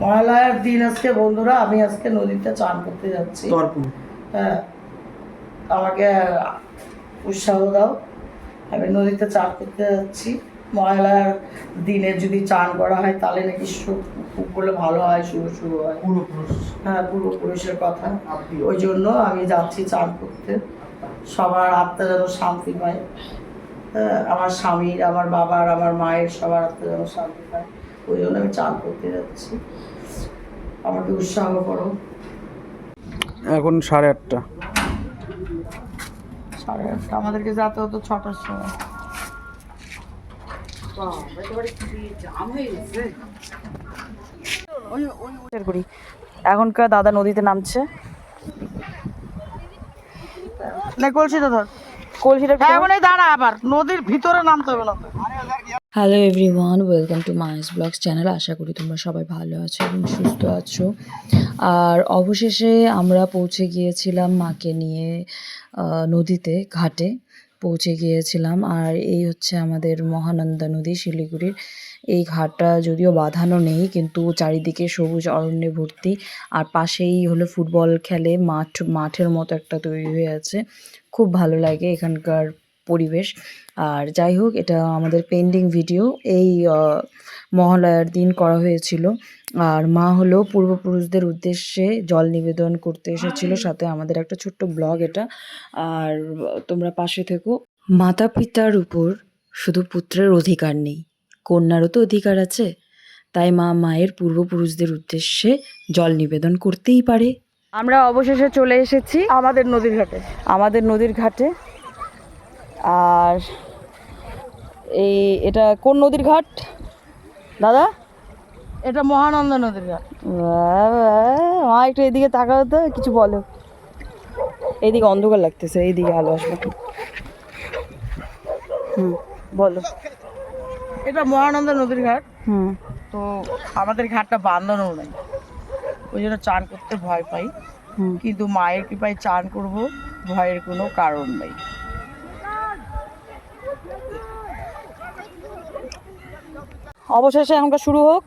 মহালয়ার দিন আজকে বন্ধুরা আমি আজকে নদীতে চান করতে যাচ্ছি। হ্যাঁ আমাকে উৎসাহ দাও। আমি নদীতে চান করতে যাচ্ছি। মহালয়ার দিনে যদি চান করা হয় তাহলে নাকি খুব করলে ভালো হয় শুভ শুভ হয়। হ্যাঁ পূর্বপুরুষের কথা। ওই জন্য আমি যাচ্ছি চান করতে। সবার আত্মা যেন শান্তি পায়। হ্যাঁ, আমার স্বামীর আমার বাবার আমার মায়ের সবার আত্মা যেন শান্তি পায়। ওই জন্য আমি চান করতে যাচ্ছি। আমাকে উৎসাহ করো। এখন সাড়ে আটটা। সাড়ে আটটা আমাদেরকে যেতে হতো ছটার সময়। করি। এখনকার দাদা নদীতে নামছে। না কলসিটা ধর। কলসিটা হ্যাঁ ওখানে দাঁড়া আবার। নদীর ভিতরে নামতে হবে না। তো। Hello everyone welcome to মাইস blogs channel আশা করি তোমরা সবাই ভালো আছো এবং সুস্থ আছো। আর অবশেষে আমরা পৌঁছে গিয়েছিলাম মাকে নিয়ে নদীতে, ঘাটে পৌঁছে গিয়েছিলাম। আর এই হচ্ছে আমাদের মহানন্দা নদী, শিলিগুড়ির। এই ঘাটটা যদিও বাঁধানো নেই, কিন্তু চারিদিকে সবুজ অরণ্যে ভর্তি। আর পাশেই হলো ফুটবল খেলে মাঠ, মাঠের মতো একটা তৈরি হয়ে আছে। খুব ভালো লাগে এখানকার পরিবেশ। আর যাই হোক এটা আমাদের পেন্ডিং ভিডিও এই মহালয়ার দিন করা হয়েছিল। আর মা হলো পূর্বপুরুষদের উদ্দেশ্যে জল নিবেদন করতে এসেছিল সাথে আমাদের একটা ছোট্ট ব্লগ এটা। আর তোমরা পাশে থেকো। মাতা পিতার উপর শুধু পুত্রের অধিকার নেই কন্যারও তো অধিকার আছে। তাই মা মায়ের পূর্বপুরুষদের উদ্দেশ্যে জল নিবেদন করতেই পারে। আমরা অবশেষে চলে এসেছি আমাদের নদীর ঘাটে। আমাদের নদীর ঘাটে। আর এই এটা কোন নদীর ঘাট? দাদা? এটা মহানন্দা নদীর ঘাট। বাবা, মা একটু এদিকে তাকাও তো কিছু বলো। এইদিকে অন্ধকার লাগতেছে এইদিকে আলো আসবে হুম বলো। এটা মহানন্দ নদীর ঘাট। হুম। তো আমাদের ঘাটটা বাঁধানো নাই। ওই জন্য চান করতে ভয় পাই। কিন্তু মায়ের কৃপায় চান করব ভয়ের কোনো কারণ নেই। অবশেষে এখনকার শুরু হোক।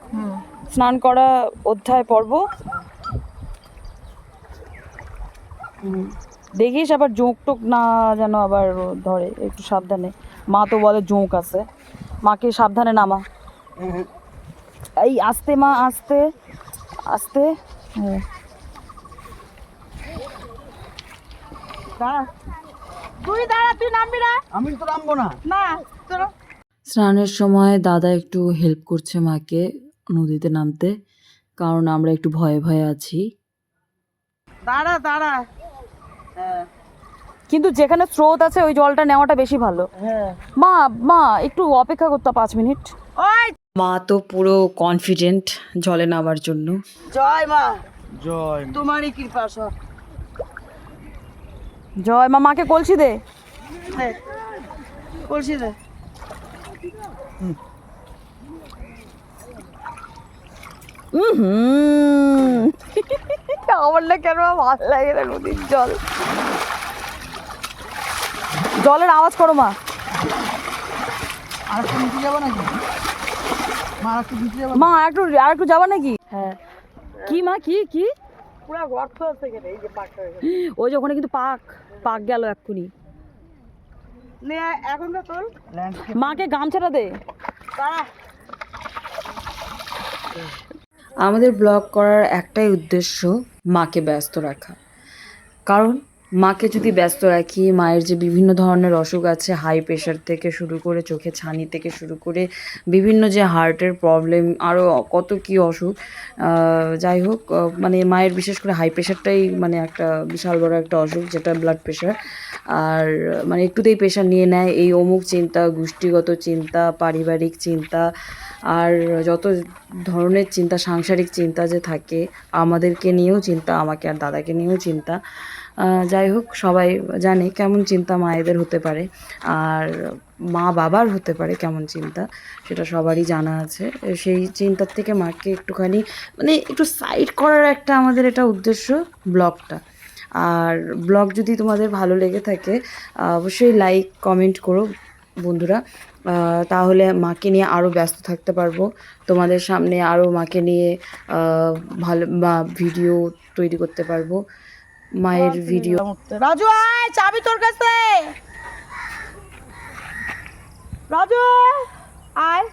স্নান করা অধ্যায় পর্ব। হুম। দেখিস আবার জোঁক টোক না যেন আবার ধরে একটু সাবধানে। মা তো বলে জোঁক আছে। মাকে সাবধানে নামা। এই আস্তে মা আস্তে আস্তে। দাঁড়া। তুই দাঁড়া তুই নামবি না। আমি তো নামবো না। না তোরা স্নানের সময় দাদা একটু হেল্প করছে মাকে নদীতে নামতে কারণ আমরা একটু ভয়ে ভয়ে আছি। দাঁড়া দাঁড়া। হ্যাঁ। কিন্তু যেখানে স্রোত আছে ওই জলটা নেওয়াটা বেশি ভালো। হ্যাঁ। মা মা একটু অপেক্ষা করতে পাঁচ মিনিট। ওই! মা তো পুরো কনফিডেন্ট জলে নামার জন্য। জয় মা। জয়। তোমারই কৃপা সব। জয় মা মাকে কলসি দে। দে কলসি দে। আমার না কেন ভালো লাগে না নদীর জল। জলের আওয়াজ করো মা। আর একটু নিচে যাব নাকি? মা আর একটু নিচে যাব মা আর একটু আর একটু যাবা নাকি? হ্যাঁ। কি মা কি কি? পুরো গর্ত আছে এই যে পাকটা ওই যে ওখানে কিন্তু পাক পাক গেল এক্ষুনি। নে এখন তোল মাকে গামছাটা দে। দাঁড়া। আমাদের ব্লগ করার একটাই উদ্দেশ্য মাকে ব্যস্ত রাখা। কারণ মাকে যদি ব্যস্ত রাখি মায়ের যে বিভিন্ন ধরনের অসুখ আছে হাই প্রেশার থেকে শুরু করে চোখে ছানি থেকে শুরু করে বিভিন্ন যে হার্টের প্রবলেম আরও কত কি অসুখ যাই হোক মানে মায়ের বিশেষ করে হাই প্রেশারটাই মানে একটা বিশাল বড় একটা অসুখ যেটা ব্লাড প্রেশার আর মানে একটুতেই প্রেশার নিয়ে নেয়। এই অমুক চিন্তা, গোষ্ঠীগত চিন্তা, পারিবারিক চিন্তা, আর যত ধরনের চিন্তা, সাংসারিক চিন্তা যে থাকে, আমাদেরকে নিয়েও চিন্তা, আমাকে আর দাদাকে নিয়েও চিন্তা। যাই হোক, সবাই জানে কেমন চিন্তা মায়েদের হতে পারে, আর মা বাবার হতে পারে কেমন চিন্তা, সেটা সবারই জানা আছে। সেই চিন্তার থেকে মাকে একটুখানি মানে একটু সাইড করার একটা আমাদের এটা উদ্দেশ্য, ব্লগটা। আর ব্লগ যদি তোমাদের ভালো লেগে থাকে অবশ্যই লাইক কমেন্ট করো বন্ধুরা। তাহলে মাকে নিয়ে আরও ব্যস্ত থাকতে পারব। তোমাদের সামনে আরও মাকে নিয়ে ভালো বা ভিডিও তৈরি করতে পারব। মায়ের ভিডিও রাজু আয় চাবি তোর কাছে। রাজু আয়।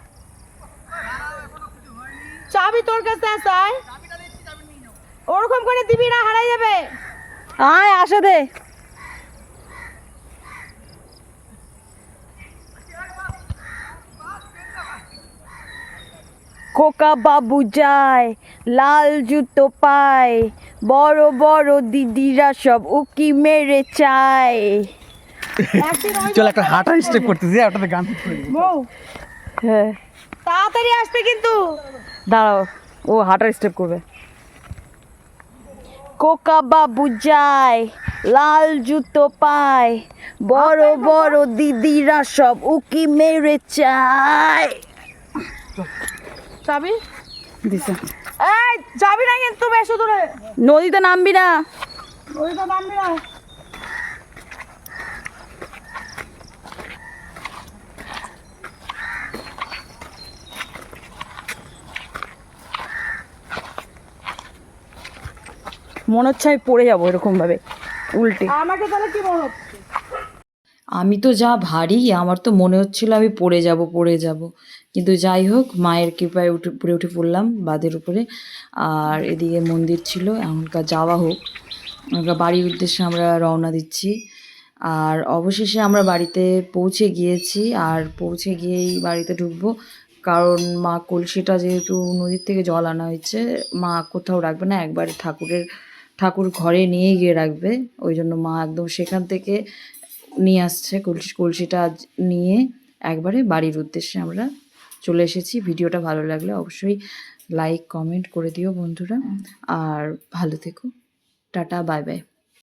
চাবি তোর কাছে আয়। ওরকম করে দিবি না হারাই যাবে। আয় আসে দে। খোকা বাবু যায় লাল জুতো পায় বড় বড় দিদিরা সব উকি মেরে চায়। চল একটা হাঁটা স্টেপ করতেছি ওটাতে গান হ্যাঁ। তাড়াতাড়ি আসবে কিন্তু। দাঁড়াও ও হাঁটার স্টেপ করবে। কোকা বাবু যায় লাল জুতো পায় বড় বড় দিদিরা সব উকি মেরে চায়। চাবি দিছে। এই যাবি না কিন্তু বেশ দূরে। নদীতে নামবি না। নদীতে নামবি না। মনে হচ্ছে আমি পড়ে যাব এরকম ভাবে উল্টে। আমাকে তাহলে কি মনে হচ্ছে? আমি তো যা ভারী আমার তো মনে হচ্ছিল আমি পড়ে যাব পড়ে যাব। কিন্তু যাই হোক মায়ের কৃপায় উঠে উপরে উঠে পড়লাম বাঁধের উপরে। আর এদিকে মন্দির ছিল এখনকার যাওয়া হোক। এখনকার বাড়ির উদ্দেশ্যে আমরা রওনা দিচ্ছি। আর অবশেষে আমরা বাড়িতে পৌঁছে গিয়েছি। আর পৌঁছে গিয়েই বাড়িতে ঢুকবো। কারণ মা কলসিটা যেহেতু নদীর থেকে জল আনা হয়েছে মা কোথাও রাখবে না একবারে ঠাকুরের ঠাকুর ঘরে নিয়ে গিয়ে রাখবে। ওই জন্য মা একদম সেখান থেকে নিয়ে আসছে কলসি, কলসিটা নিয়ে একবারে বাড়ির উদ্দেশ্যে আমরা চলে এসেছি। ভিডিওটা ভালো লাগলে অবশ্যই লাইক, কমেন্ট করে দিও বন্ধুরা। আর ভালো থেকো। Tata, bye bye.